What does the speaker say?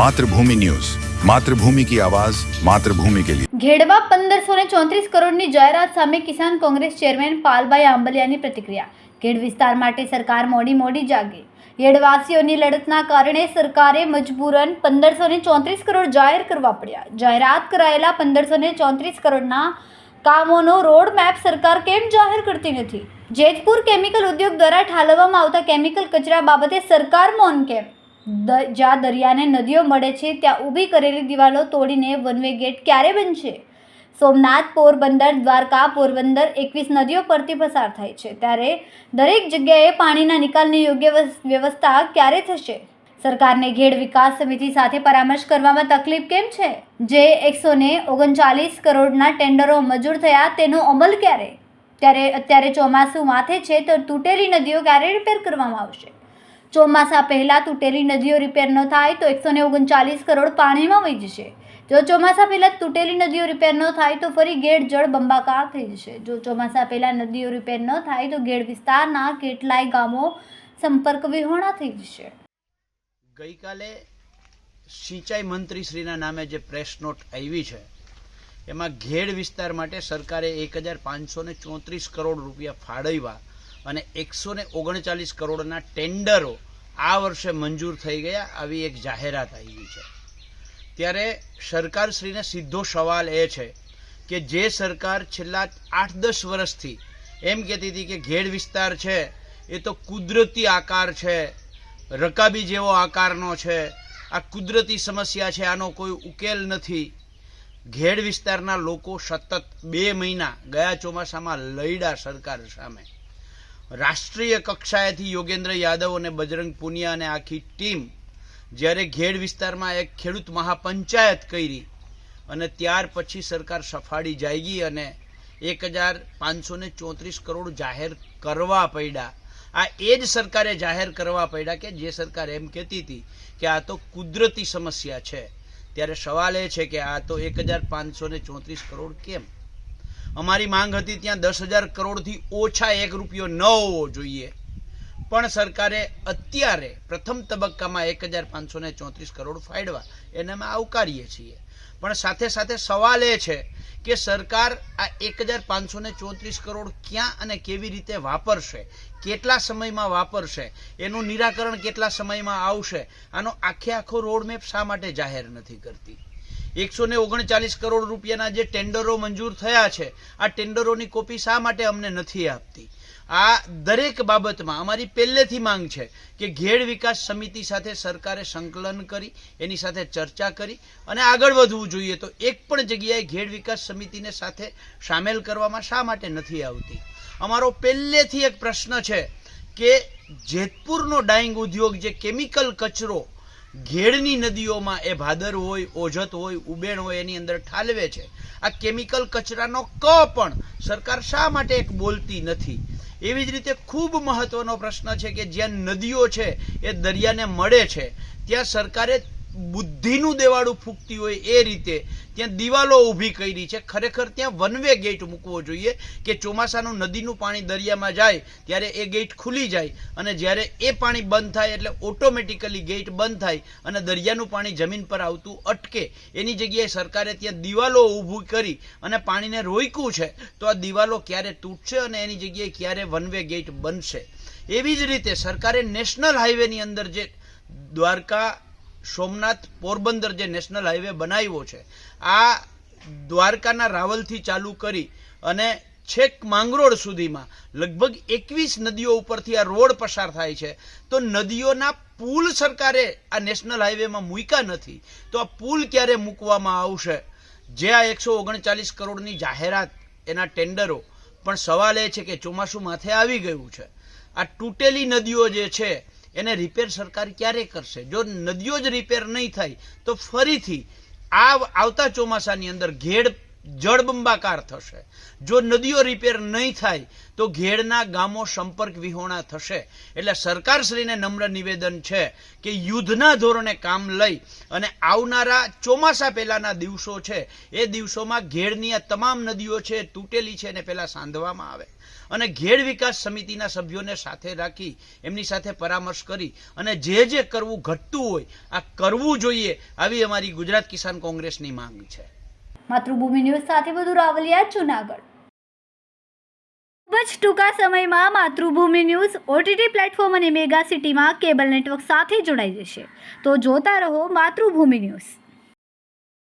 Mathrubhumi news. Mathrubhumi કી આવાજ, માતૃભૂમિ કે લિયે. ઘેડવા પંદરસો ને ચોત્રીસ કરોડની જાહેરાત સામે કિસાન કોંગ્રેસ ચેરમેન પાલભાઈ આંબલિયાની પ્રતિક્રિયા. ઘેડ વિસ્તાર માટે સરકાર મોડી મોડી જાગે. ઘેડવાસીઓની લડતના કારણે સરકારે મજબૂરન પંદરસો ને ચોત્રીસ કરોડ જાહેર કરવા પડ્યા. જાહેરાત કરાયેલા પંદરસો ને ચોત્રીસ કરોડના કામોનો રોડ મેપ સરકાર કેમ જાહેર કરતી નથી? જેતપુર કેમિકલ ઉદ્યોગ દ્વારા ઠાલવવામાં આવતા કેમિકલ કચરા બાબતે સરકાર મૌન કેમ? જ્યાં દરિયાને નદીઓ મળે છે, ત્યાં ઊભી કરેલી દિવાલો તોડીને વન વે ગેટ ક્યારે બનશે? સોમનાથ પોરબંદર, દ્વારકા પોરબંદર, એકવીસ નદીઓ પરથી પસાર થાય છે. ત્યારે દરેક જગ્યાએ પાણીના નિકાલની યોગ્ય વ્યવસ્થા ક્યારે થશે? સરકારને ઘેડ વિકાસ સમિતિ સાથે પરામર્શ કરવામાં તકલીફ કેમ છે? જે એકસો ને ઓગણચાલીસ કરોડના ટેન્ડરો મંજૂર થયા, તેનો અમલ ક્યારે? ત્યારે અત્યારે ચોમાસું માથે છે, તો તૂટેલી નદીઓ ક્યારે રિપેર કરવામાં આવશે? ચોમાસા પહેલાં તૂટેલી નદીઓ રિપેર ન થાય તો એકસો ને ઓગણચાલીસ કરોડ પાણીમાં વહી જશે જો ચોમાસા પહેલાં તૂટેલી નદીઓ રિપેર ન થાય તો ફરી ગેડ જળ બંબાકાર થઈ જશે. જો ચોમાસા પહેલાં નદીઓ રિપેર ન થાય તો ગેડ વિસ્તારના કેટલાય ગામો સંપર્ક વિહોણા થઈ જશે. ગઈકાલે સિંચાઈ મંત્રીશ્રીના નામે જે પ્રેસ નોટ આવી છે, એમાં ઘેડ વિસ્તાર માટે સરકારે એક હજાર પાંચસો ચોત્રીસ કરોડ રૂપિયા ફાળવ્યા. અને એકસો ને ઓગણચાલીસ કરોડના ટેન્ડરો આ વર્ષે મંજૂર થઈ ગયા, આવી એક જાહેરાત આવી છે. ત્યારે સરકારશ્રીને સીધો સવાલ એ છે કે જે સરકાર છેલ્લા આઠ દસ વર્ષથી એમ કહેતી હતી કે ઘેડ વિસ્તાર છે, એ તો કુદરતી આકાર છે, રકાબી જેવો આકારનો છે, આ કુદરતી સમસ્યા છે, આનો કોઈ ઉકેલ નથી. ઘેડ વિસ્તારના લોકો સતત બે મહિના ગયા ચોમાસામાં લડ્યા સરકાર સામે. રાષ્ટ્રીય કક્ષાએથી યોગેન્દ્ર યાદવ અને બજરંગ પુનિયા અને આખી ટીમ જ્યારે ઘેડ વિસ્તારમાં એક ખેડૂત મહાપંચાયત કરી અને ત્યાર પછી સરકાર સફાળી જાયગી અને એક હજાર પાંચસો ને ચોત્રીસ કરોડ જાહેર કરવા પડ્યા. આ એ જ સરકારે જાહેર કરવા પડ્યા કે જે સરકાર એમ કહેતી હતી કે આ તો કુદરતી સમસ્યા છે. ત્યારે સવાલ એ છે કે આ તો એક હજાર પાંચસો ચોત્રીસ કરોડ કેમ? અમારી માંગ હતી ત્યાં દસ હજાર કરોડથી ઓછા એક રૂપિયો ન હોવો જોઈએ. પણ સરકારે અત્યારે પ્રથમ તબક્કામાં એક હજાર પાંચસો ને ચોત્રીસ કરોડ ફાળવા. એને અમે આવકારીએ છીએ. પણ સાથે સાથે સવાલ એ છે કે સરકાર આ એક હજાર પાંચસો ને ચોત્રીસ કરોડ ક્યાં અને કેવી રીતે વાપરશે? કેટલા સમયમાં વાપરશે? એનું નિરાકરણ કેટલા સમયમાં આવશે? આનો આખે આખો રોડમેપ શા માટે જાહેર નથી કરતી? એકસો ને ઓગણચાલીસ કરોડ રૂપિયાના જે ટેન્ડરો મંજૂર થયા છે, આ ટેન્ડરોની કોપી શા માટે અમને નથી આપતી? આ દરેક બાબતમાં અમારી પહેલેથી માંગ છે કે ઘેડ વિકાસ સમિતિ સાથે સરકારે સંકલન કરી, એની સાથે ચર્ચા કરી અને આગળ વધવું જોઈએ. તો એક પણ જગ્યાએ ઘેડ વિકાસ સમિતિને સાથે સામેલ કરવામાં શા માટે નથી આવતી? અમારો પહેલેથી એક પ્રશ્ન છે કે જેતપુરનો ડાઈંગ ઉદ્યોગ જે કેમિકલ કચરો ઘેડની નદીઓમાં એ ભાદર હોય, ઓજત હોય, ઉબેણ હોય, એની અંદર ઠાલવે છે. આ કેમિકલ કચરાનો ક પણ સરકાર શા માટે એક બોલતી નથી? એવી જ રીતે ખૂબ મહત્વનો પ્રશ્ન છે કે જ્યાં નદીઓ છે, એ દરિયાને મળે છે, ત્યાં સરકારે બુદ્ધિનું દેવાળું ફૂંકતી હોય એ રીતે ત્યાં દિવાલો ઊભી કરી છે. ખરેખર ત્યાં વનવે ગેટ મૂકવો જોઈએ કે ચોમાસાનું નદીનું પાણી દરિયામાં જાય ત્યારે એ ગેટ ખુલી જાય અને જ્યારે એ પાણી બંધ થાય એટલે ઓટોમેટિકલી ગેટ બંધ થાય અને દરિયાનું પાણી જમીન પર આવતું અટકે. એની જગ્યાએ સરકારે ત્યાં દિવાલો ઊભી કરી અને પાણીને રોક્યું છે તો આ દિવાલો ક્યારે તૂટશે અને એની જગ્યાએ ક્યારે વનવે ગેટ બનશે. એવી જ રીતે સરકારે નેશનલ હાઈવેની અંદર જે દ્વારકા સોમનાથ પોરબંદર જે નેશનલ હાઈવે બનાવ્યો છે, આ દ્વારકાના રાવલથી ચાલુ કરી અને છેક માંગરોળ સુધીમાં લગભગ એકવીસ નદીઓ ઉપરથી આ રોડ પસાર થાય છે. તો નદીઓના પુલ સરકારે આ નેશનલ હાઈવેમાં મૂક્યા નથી. તો આ પુલ ક્યારે મૂકવામાં આવશે? જે આ એકસો ઓગણચાલીસ કરોડની જાહેરાત એના ટેન્ડરો. પણ સવાલ એ છે કે ચોમાસું માથે આવી ગયું છે. આ તૂટેલી નદીઓ જે છે એને રિપેર સરકાર ક્યારે કરશે? જો નદીઓ જ રિપેર નહીં થાય, તો ફરીથી આ આવતા ચોમાસાની અંદર ઘેડ જળબંબાકાર થશે. જો નદીઓ રિપેર નહીં થાય, તો ઘેડના ગામો સંપર્ક વિહોણા થશે. એટલે સરકારશ્રીને નમ્ર નિવેદન છે કે યુદ્ધના ધોરણે કામ લઈ અને આવનારા ચોમાસા પહેલાના દિવસો છે, એ દિવસોમાં ઘેડની આ તમામ નદીઓ છે તૂટેલી છે એને પહેલાં સાંધવામાં આવે. અને ઘેડ વિકાસ સમિતિના સભ્યોને સાથે રાખી, એમની સાથે પરામર્શ કરી અને જે જે કરવું ઘટતું હોય, આ કરવું જોઈએ, આવી અમારી ગુજરાત કિસાન કોંગ્રેસની માંગ છે. માતૃભૂમિ ન્યૂઝ સાથે વધુ રાવલિયા, જુનાગઢ. ખૂબ જ ટૂંકા સમયમાં માતૃભૂમિ ન્યૂઝ ઓટીટી પ્લેટફોર્મ અને મેગા સિટીમાં કેબલ નેટવર્ક સાથે જોડાઈ જશે. તો જોતા રહો માતૃભૂમિ ન્યૂઝ.